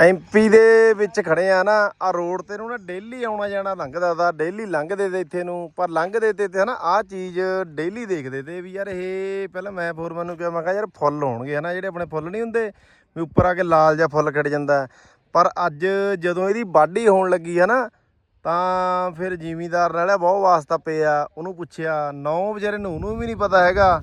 MP ਦੇ ਵਿੱਚ ਖੜੇ ਆ ਨਾ ਆ ਰੋਡ ਤੇ ਨੂੰ ਨਾ ਡੇਲੀ ਆਉਣਾ ਜਾਣਾ ਲੰਘਦਾ ਦਾ ਡੇਲੀ ਲੰਘਦੇ ਤੇ ਇੱਥੇ ਨੂੰ, ਪਰ ਲੰਘਦੇ ਤੇ ਤੇ ਹਨਾ ਆ ਚੀਜ਼ ਡੇਲੀ ਦੇਖਦੇ ਤੇ ਵੀ ਯਾਰ ਇਹ ਪਹਿਲਾਂ ਮੈਂ ਫੋਰਮਨ ਨੂੰ ਕਿਹਾ, ਮੈਂ ਕਿਹਾ ਯਾਰ ਫੁੱਲ ਹੋਣਗੇ ਹਨਾ, ਜਿਹੜੇ ਆਪਣੇ ਫੁੱਲ ਨਹੀਂ ਹੁੰਦੇ, ਵੀ ਉੱਪਰ ਆ ਕੇ ਲਾਲ ਜਿਹਾ ਫੁੱਲ ਖਿੜ ਜਾਂਦਾ। ਪਰ ਅੱਜ ਜਦੋਂ ਇਹਦੀ ਵਾਢੀ ਹੋਣ ਲੱਗੀ ਹੈ ਨਾ ਤਾਂ ਫਿਰ ਜ਼ਿਮੀਦਾਰ ਨਾਲੇ ਬਹੁਤ ਵਾਸਤਾ ਪਿਆ ਉਹਨੂੰ ਪੁੱਛਿਆ, ਨੌ ਵਿਚਾਰੇ ਨੂੰ, ਉਹਨੂੰ ਵੀ ਨਹੀਂ ਪਤਾ ਹੈਗਾ,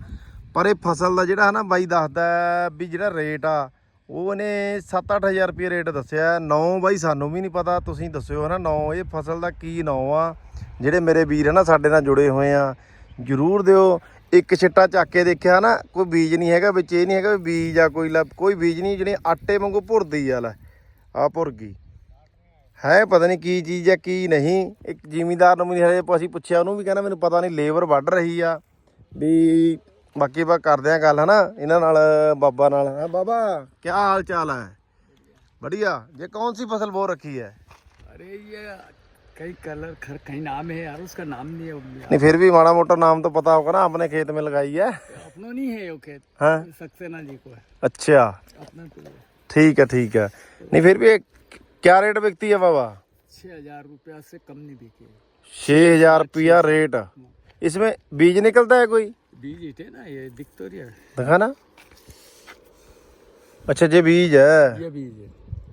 ਪਰ ਇਹ ਫਸਲ ਦਾ ਜਿਹੜਾ ਹਨਾ ਬਾਈ ਦੱਸਦਾ ਵੀ ਜਿਹੜਾ ਰੇਟ ਆ ਉਹਨੇ 7-8000 ਰੁਪਏ ਰੇਟ ਦੱਸਿਆ। ਨੌ ਬਾਈ, ਸਾਨੂੰ ਵੀ ਨਹੀਂ ਪਤਾ। ਤੁਸੀਂ ਦੱਸਿਓ ਹਨਾ, ਨੌ, ਇਹ ਫਸਲ ਦਾ ਕੀ ਨੌ ਆ? ਜਿਹੜੇ ਮੇਰੇ ਵੀਰ ਹਨਾ, ਸਾਡੇ ਨਾਲ ਜੁੜੇ ਹੋਏ ਆ, ਜਰੂਰ ਦਿਓ। ਇੱਕ ਛਿੱਟਾ ਚੱਕ ਕੇ ਦੇਖਿਆ ਨਾ ਕੋਈ ਬੀਜ ਨਹੀਂ ਹੈਗਾ, ਵਿੱਚ ਇਹ ਨਹੀਂ ਹੈਗਾ ਵੀ ਬੀਜ ਆ, ਕੋਈ ਲੱਭ ਕੋਈ ਬੀਜ ਨਹੀਂ ਜਿਹੜੇ ਆਟੇ ਵਾਂਗੂ ਭੁਰਦੀ ਆ, ਲੈ, ਆ ਭੁਰ ਗਈ ਹੈ, ਪਤਾ ਨਹੀਂ ਕੀ ਚੀਜ਼ ਆ, ਕੀ ਨਹੀਂ। ਇੱਕ ਜ਼ਿਮੀਦਾਰ ਨੂੰ ਵੀ ਹਰੇ ਅਸੀਂ ਪੁੱਛਿਆ, ਉਹਨੂੰ ਵੀ ਕਹਿੰਦਾ, ਮੈਨੂੰ ਪਤਾ ਨਹੀਂ ਲੇਬਰ ਵੱਢ ਰਹੀ ਆ, ਵੀ ਬਾਕੀ ਬਾ ਕਰਦੇ ਆ ਗੱਲ ਹਨਾ ਇਹਨਾਂ ਨਾਲ ਬਾਬਾ ਨਾਲ ਹਾਂ ਬਾਬਾ ਕੀ ਹਾਲ ਚਾਲ ਹੈ बढ़िया ये कौन सी फसल बो रखी है अरे ये कई कलर खर कहीं नाम है यार उसका नाम नहीं है वो मेरा। नहीं फिर भी माड़ा मोटा नाम तो पता होगा ना अपने खेत में लगाई है अपनों नहीं है वो खेत हाँ सक्सेना जी को है अच्छा अपना तो ठीक है ठीक है नहीं फिर भी एक- क्या रेट बिकती है बाबा छः हजार रुपया से कम नहीं बिके छः हजार रुपया रेट इसमें बीज निकलता है कोई बीज ईटे ना ये दिख तो रही है दिखा ना? अच्छा ये बीज है। ये बीज है।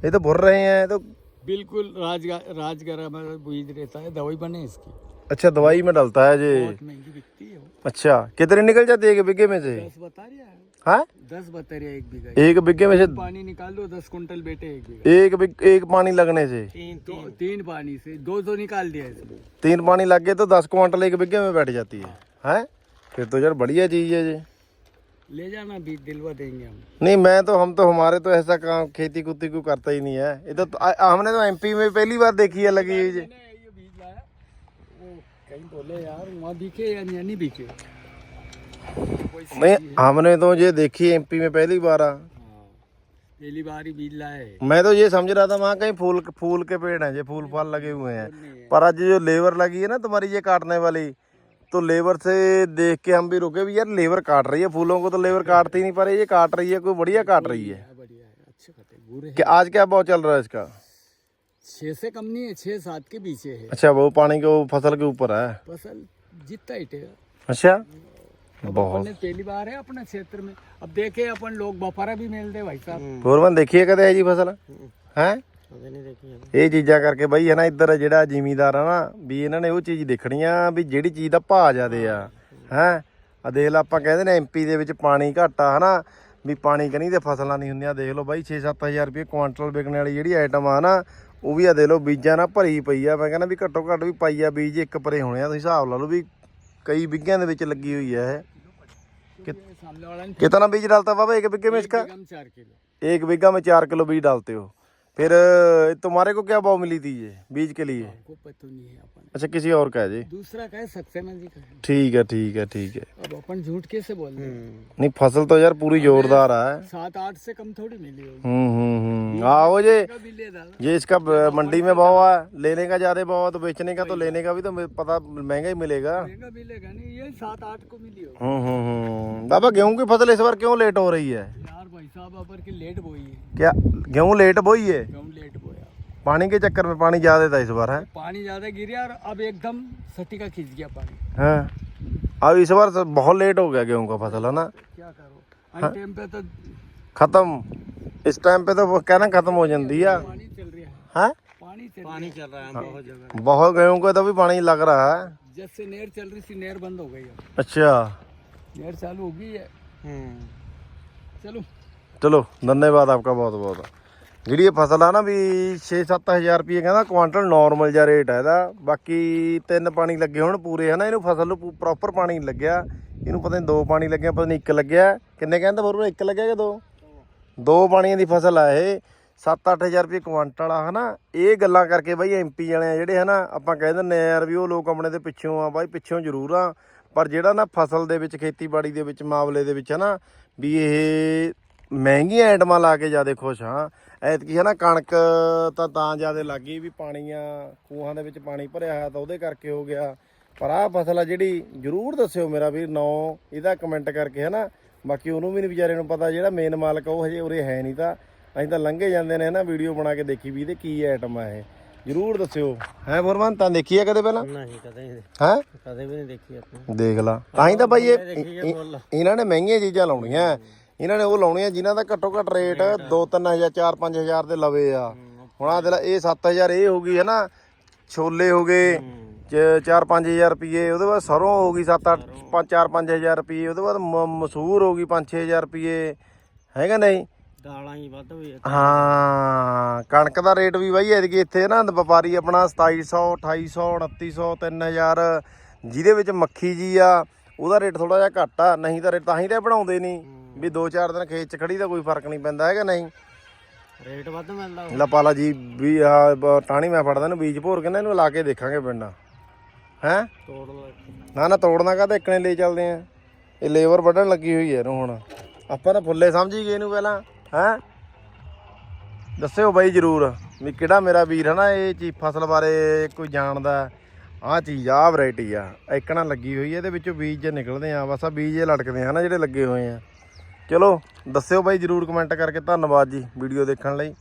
ये तो भुर रहे हैं तो बिल्कुल राजगा राजगरा में बीज रहता है दवाई बने इसकी। अच्छा दवाई में डालता है बहुत महँगी बिकती है अच्छा कितने निकल जाती है एक बीघे में से? दस बता रहा है। हाँ? दस बता रहा है एक बीघा। एक बीघे में से पानी निकाल दो दस कुंटल बेटे एक बीघा। एक एक पानी लगने से। तीन दो तीन पानी से दो दो निकाल दिया इसमें तीन पानी लग गए तो दस क्वांटल एक बीघे में बैठ जाती है। हैं? फिर तो यार बढ़िया चीज है जी ले जाना बीज दिलवा देंगे हम नहीं मैं तो हम तो हमारे तो ऐसा काम खेती कुत्ती को करता ही नहीं है ये तो आ- हमने तो एमपी में पहली बार देखी है लगी हुई जी मैंने ये बीज लाया वो कहीं बोले यार वहाँ बिके या नहीं नहीं बिके कोई सी- नहीं हमने तो ये देखी एमपी में पहली बार आ हाँ, पहली बार ही बीज लाए मैं तो ये समझ रहा था वहाँ कहीं फूल फूल के पेड़ हैं ये फूल फाल लगे हुए हैं पर आज जो लेबर लगी है ना तुम्हारी ये काटने वाली तो लेबर से देख के हम भी रुके भी यार लेबर काट रही है फूलों को तो लेबर काटती नहीं पा रही ये काट रही है कोई बढ़िया काट रही है कि आज क्या भाव चल रहा है इसका छह से कम नहीं है छह सात के पीछे है अच्छा वो पानी के फसल के ऊपर है फसल जितना ही अच्छा बहुत पहली बार है अपने क्षेत्र में अब देखे अपन लोग बफारा भी मिल दे भाई साहब देखिए कदे जी फसल है ਇਹ ਚੀਜ਼ਾਂ ਕਰਕੇ ਬਈ ਹੈ ਨਾ ਇੱਧਰ ਜਿਹੜਾ ਜ਼ਿਮੀਦਾਰ ਆ ਨਾ ਵੀ ਇਹਨਾਂ ਨੇ ਉਹ ਚੀਜ਼ ਦੇਖਣੀ ਆ ਵੀ ਜਿਹੜੀ ਚੀਜ਼ ਦਾ ਭਾਅ ਜ਼ਿਆਦੇ ਆ ਹੈ ਆ ਦੇਖ ਲਾ ਆਪਾਂ ਕਹਿੰਦੇ ਨੇ ਐਮਪੀ ਦੇ ਵਿੱਚ ਪਾਣੀ ਘੱਟ ਆ ਹਨਾ ਵੀ ਪਾਣੀ ਕਨੀ ਤੇ ਫਸਲਾਂ ਨਹੀਂ ਹੁੰਦੀਆਂ ਦੇਖ ਲਓ ਬਾਈ 6-7000 ਰੁਪਏ ਕੁਆਂਟਲ ਵਿਕਣ ਵਾਲੀ ਜਿਹੜੀ ਆਈਟਮ ਆ ਨਾ ਉਹ ਵੀ ਆ ਦੇਖ ਲਓ ਬੀਜਾਂ ਨਾਲ ਭਰੀ ਪਈ ਆ ਮੈਂ ਕਹਿੰਦਾ ਵੀ ਘੱਟੋ ਘੱਟ ਵੀ ਪਾਈ ਆ ਬੀਜ ਇੱਕ ਪਰੇ ਹੋਣੇ ਆ ਤੁਸੀਂ ਹਿਸਾਬ ਲਾ ਲਓ ਵੀ ਕਈ ਬਿੱਗਿਆਂ ਦੇ ਵਿੱਚ ਲੱਗੀ ਹੋਈ ਆ ਇਹ ये सामने वाला ने कितना बीज डालता बाबा एक बीघे में इसका कम चार किलो एक बीघा में चार किलो बीज डालते हो फिर तुम्हारे को क्या भाव मिली थी ये बीज के लिए? पता नहीं है अपन। अच्छा किसी और का है जी? दूसरा का है सक्सेना जी का ठीक है ठीक है ठीक है। अब अपन झूठ कैसे बोल रहे हैं? नहीं फ़सल तो यार पूरी जोरदार है। सात आठ से कम थोड़ी मिली होगी। हम्म हम्म हम्म। आओ ये ये इसका मंडी में भाव है। लेने का ज़्यादा भाव है तो बेचने का तो लेने का भी तो पता महँगा ही मिलेगा। मिलेगा नहीं ये सात आठ को मिली होगी। हम्म हम्म हम्म। बाबा गेहूँ की फ़सल इस बार क्यों लेट हो रही है? यार भाई साहब अपर के लेट बोई है। क्या गेहूँ लेट बोई है? गेहूँ लेट बोया। पानी के चक्कर में पानी ज़्यादा था इस बार है? पानी ज़्यादा गिरा और अब एकदम सटी का खींच गया पानी। हाँ? अब इस बार तो बहुत लेट हो गया गेहूँ का फ़सल है ना? क्या करो? टाइम पे तो खत्म। इस टाइम पे तो वो कहना खत्म हो जाती है। पानी चल रहा है। पानी चल पानी चल रहा है बहुत जगह बहुत गेहूँ को तो भी पानी लग रहा है। जब से नहर चल रही थी नहर बंद हो गई अच्छा। नहर चालू हो गई है। चलो। ਚਲੋ, ਧੰਨਵਾਦ ਆਪਕਾ ਬਹੁਤ ਬਹੁਤ। ਜਿਹੜੀ ਇਹ ਫਸਲ ਆ ਨਾ ਵੀ 6-7000 ਰੁਪਏ ਕਹਿੰਦਾ ਕੁਆਂਟਲ ਨਾਰਮਲ ਜਿਹਾ ਰੇਟ ਹੈ ਇਹਦਾ। ਬਾਕੀ ਤਿੰਨ ਪਾਣੀ ਲੱਗੇ ਹੁਣ ਪੂਰੇ, ਹਨਾ? ਇਹਨੂੰ ਫਸਲ ਨੂੰ ਪ੍ਰੋਪਰ ਪਾਣੀ ਲੱਗਿਆ। ਇਹਨੂੰ ਪਤਾ ਨਹੀਂ ਦੋ ਪਾਣੀ ਲੱਗਿਆ, ਪਤਾ ਨਹੀਂ ਇੱਕ ਲੱਗਿਆ। ਕਿੰਨੇ ਕਹਿੰਦਾ ਬਰੂਰ ਇੱਕ ਲੱਗਿਆ ਕਿ ਦੋ? ਦੋ ਪਾਣੀਆਂ ਦੀ ਫਸਲ ਆ ਇਹ। 7-8000 ਰੁਪਏ ਕੁਆਂਟਲ ਆ ਹਨਾ? ਇਹ ਗੱਲਾਂ ਕਰਕੇ ਬਾਈ ਐਮਪੀ ਵਾਲੇ ਆ ਜਿਹੜੇ, ਹਨਾ, ਆਪਾਂ ਕਹਿ ਦਿੰਨੇ ਆ ਯਾਰ ਵੀ ਉਹ ਲੋਕ ਆਪਣੇ ਦੇ ਪਿੱਛੋਂ ਆ, ਬਾਈ ਪਿੱਛੋਂ ਜ਼ਰੂਰ ਆ। ਪਰ ਜਿਹੜਾ ਨਾ ਫਸਲ ਦੇ ਵਿੱਚ, ਖੇਤੀਬਾੜੀ ਦੇ ਵਿੱਚ, ਮਾਮਲੇ ਦੇ ਵਿੱਚ, ਹਨਾ, ਵੀ ਇਹ ਮਹਿੰਗੀਆਂ ਆਈਟਮਾਂ ਲਾ ਕੇ ਜ਼ਿਆਦਾ ਖੁਸ਼ ਹਾਂ। ਐਤਕੀ ਹਨਾ ਕਣਕ ਤਾਂ ਤਾਂ ਜ਼ਿਆਦਾ ਲੱਗੀ ਵੀ ਪਾਣੀਆਂ ਖੂਹਾਂ ਦੇ ਵਿੱਚ ਪਾਣੀ ਭਰਿਆ ਹੋਇਆ ਤਾਂ ਉਹਦੇ ਕਰਕੇ ਹੋ ਗਿਆ। ਪਰ ਆਹ ਫਸਲ ਆ ਜਿਹੜੀ ਜਰੂਰ ਦੱਸਿਓ ਮੇਰਾ ਵੀਰ ਨੌ ਇਹਦਾ ਕਮੈਂਟ ਕਰਕੇ ਹਨਾ ਬਾਕੀ ਉਹਨੂੰ ਵੀ ਨਹੀਂ ਵਿਚਾਰੇ ਨੂੰ ਪਤਾ ਜਿਹੜਾ ਮੇਨ ਮਾਲਕ ਉਹ ਹਜੇ ਉਰੇ ਹੈ ਨਹੀਂ ਤਾਂ ਅਸੀਂ ਤਾਂ ਲੰਘੇ ਜਾਂਦੇ ਨੇ ਨਾ ਵੀਡੀਓ ਬਣਾ ਕੇ ਦੇਖੀ ਵੀ ਇਹਦੇ ਕੀ ਆਈਟਮ ਆ ਇਹ। ਜਰੂਰ ਦੱਸਿਓ। ਹੈ ਫੋਰਮਨ ਤਾਂ ਦੇਖੀ ਆ ਕਦੇ ਪਹਿਲਾਂ? ਨਹੀਂ ਕਦੇ ਹੈ? ਕਦੇ ਵੀ ਨਹੀਂ ਦੇਖੀ ਆਪਾਂ। ਦੇਖ ਲਾ। ਤਾਂ ਹੀ ਤਾਂ ਬਾਈ ਇਹ ਇਹਨਾਂ ਨੇ ਮਹਿੰਗੀਆਂ ਚੀਜ਼ਾਂ ਲਾਉਣੀਆਂ। ਇਹਨਾਂ ਨੇ ਉਹ ਲਾਉਣੀਆਂ ਜਿਨ੍ਹਾਂ ਦਾ ਘੱਟੋ ਘੱਟ ਰੇਟ 2-3000 4-5000 ਦੇ ਲਵੇ ਆ। ਹੁਣ ਆ ਦੇ ਇਹ 7000 ਇਹ ਹੋ ਗਈ ਹੈ ਨਾ ਛੋਲੇ ਹੋ ਗਏ 4-5000 ਰੁਪਏ ਉਹਦੇ ਬਾਅਦ ਸਰੋਂ ਹੋ ਗਈ 7-8 4-5000 ਰੁਪਏ ਉਹਦੇ ਬਾਅਦ ਮਸੂਰ ਹੋ ਗਈ 5-6000 ਰੁਪਏ ਹੈਗਾ ਨਹੀਂ? ਦਾਲਾਂ ਹੀ ਵੱਧ ਵੀ ਹਾਂ ਕਣਕ ਦਾ ਰੇਟ ਵੀ ਬਾਈ ਐਤਕੀ ਇੱਥੇ ਨਾ ਵਪਾਰੀ ਆਪਣਾ 2700 2800 2900 3000 ਜਿਹਦੇ ਵਿੱਚ ਮੱਖੀ ਜੀ ਆ ਉਹਦਾ ਰੇਟ ਥੋੜਾ ਜਿਹਾ ਘੱਟ ਆ ਨਹੀਂ ਤਾਂ ਰੇਟ ਤਾਂ ਹੀ ਤਾਂ ਬਣਾਉਂਦੇ ਨਹੀਂ। ਵੀ 2-4 ਦਿਨ ਖੇਤ 'ਚ ਖੜੀ ਦਾ ਕੋਈ ਫ਼ਰਕ ਨਹੀਂ ਪੈਂਦਾ ਹੈਗਾ ਨਹੀਂ? ਰੇਟ ਵੱਧ ਮਿਲਦਾ ਲਪਾਲਾ ਜੀ ਵੀ ਆ ਟਾਹਣੀ ਮੈਂ ਫੜਦਾ ਇਹਨੂੰ ਬੀਜ ਭੋਰ ਕਹਿੰਦਾ ਇਹਨੂੰ ਲਾ ਕੇ ਦੇਖਾਂਗੇ ਪਿੰਡ। ਹੈ? ਤੋੜ ਲੈ। ਨਾ ਨਾ ਤੋੜਨਾ ਕਾ ਤਾਂ ਇੱਕ ਨੇ ਲੈ ਚੱਲਦੇ ਆ। ਇਹ ਲੇਬਰ ਵੱਢਣ ਲੱਗੀ ਹੋਈ ਹੈ ਇਹਨੂੰ ਹੁਣ। ਆਪਾਂ ਤਾਂ ਫੁੱਲੇ ਸਮਝੀ ਗਏ ਇਹਨੂੰ ਪਹਿਲਾਂ ਹੈ? ਦੱਸਿਓ ਬਾਈ ਜਰੂਰ ਵੀ ਕਿਹੜਾ ਮੇਰਾ ਵੀਰ ਹੈ ਨਾ ਇਹ ਚੀਜ਼ ਫਸਲ ਬਾਰੇ ਕੋਈ ਜਾਣਦਾ। ਆਹ ਚੀਜ਼ ਆਹ ਵੈਰਾਈਟੀ ਆ। ਇੱਕਣਾ ਲੱਗੀ ਹੋਈ ਹੈ ਇਹਦੇ ਵਿੱਚੋਂ ਬੀਜ ਜੇ ਨਿਕਲਦੇ ਆ ਬਸ ਆ ਬੀਜ ਜੇ ਲਟਕਦੇ ਆ ਨਾ ਜਿਹੜੇ ਲੱਗੇ ਹੋਏ ਆ। ਚਲੋ ਦੱਸਿਓ ਬਾਈ ਜਰੂਰ ਕਮੈਂਟ ਕਰਕੇ। ਧੰਨਵਾਦ ਜੀ ਵੀਡੀਓ ਦੇਖਣ ਲਈ।